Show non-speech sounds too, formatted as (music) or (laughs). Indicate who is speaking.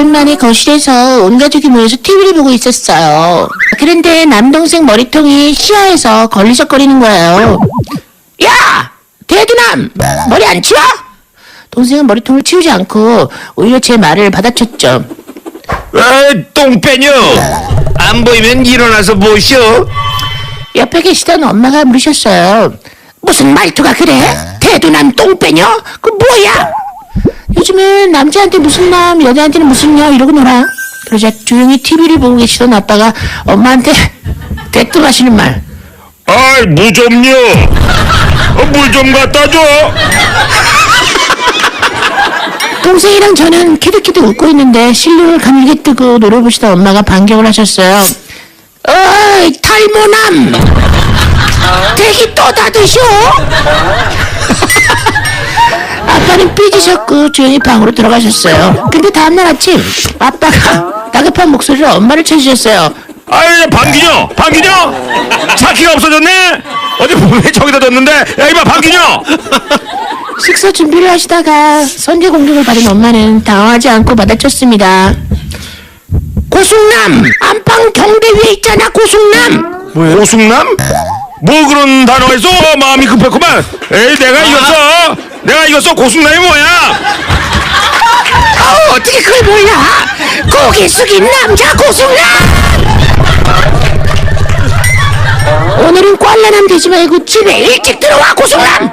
Speaker 1: 오랜만에 거실에서 온 가족이 모여서 TV를 보고 있었어요. 그런데 남동생 머리통이 시야에서 걸리적거리는 거예요. 야! 대두남! 머리 안 치워? 동생은 머리통을 치우지 않고 오히려 제 말을 받아쳤죠.
Speaker 2: 에 똥배뇨 안 보이면 일어나서 보시오
Speaker 1: 옆에 계시던 엄마가 물으셨어요. 무슨 말투가 그래? 대두남 똥배녀? 그 뭐야? 요즘은 남자한테 무슨 남, 여자한테는 무슨 녀 이러고 놀아. 그러자 조용히 TV를 보고 계시던 아빠가 엄마한테 (laughs) 대뜸하시는 말.
Speaker 2: 아이 무 좀요 물좀 갖다 줘
Speaker 1: 동생이랑 저는 키득키득 웃고 있는데 실눈을 가늘게 뜨고 노려보시던 엄마가 반격을 하셨어요. 어이 탈모남! 대기 또 닫으쇼? 아빠는 삐지셨고 조용히 방으로 들어가셨어요. 근데 다음날 아침 아빠가 다급한 목소리로 엄마를 찾으셨어요.
Speaker 2: 아이 방귀녀 방귀녀 차키가 없어졌네 어디 분명히 저기다 뒀는데 야 이봐 방귀녀
Speaker 1: 식사 준비를 하시다가 선제 공격을 받은 엄마는 당황하지 않고 받아쳤습니다. 고숙남! 안방 경대 위에 있잖아 고숙남!
Speaker 2: 오숙남? 뭐 그런 있어 마음이 급했구만 에이 내가 이겼어 내가 이겼어 고숙남이 뭐야
Speaker 1: 어, 어떻게 그걸 몰라? 고개 숙인 남자 고숙남! 오늘은 꽐라남 되지 말고 집에 일찍 들어와 고숙남!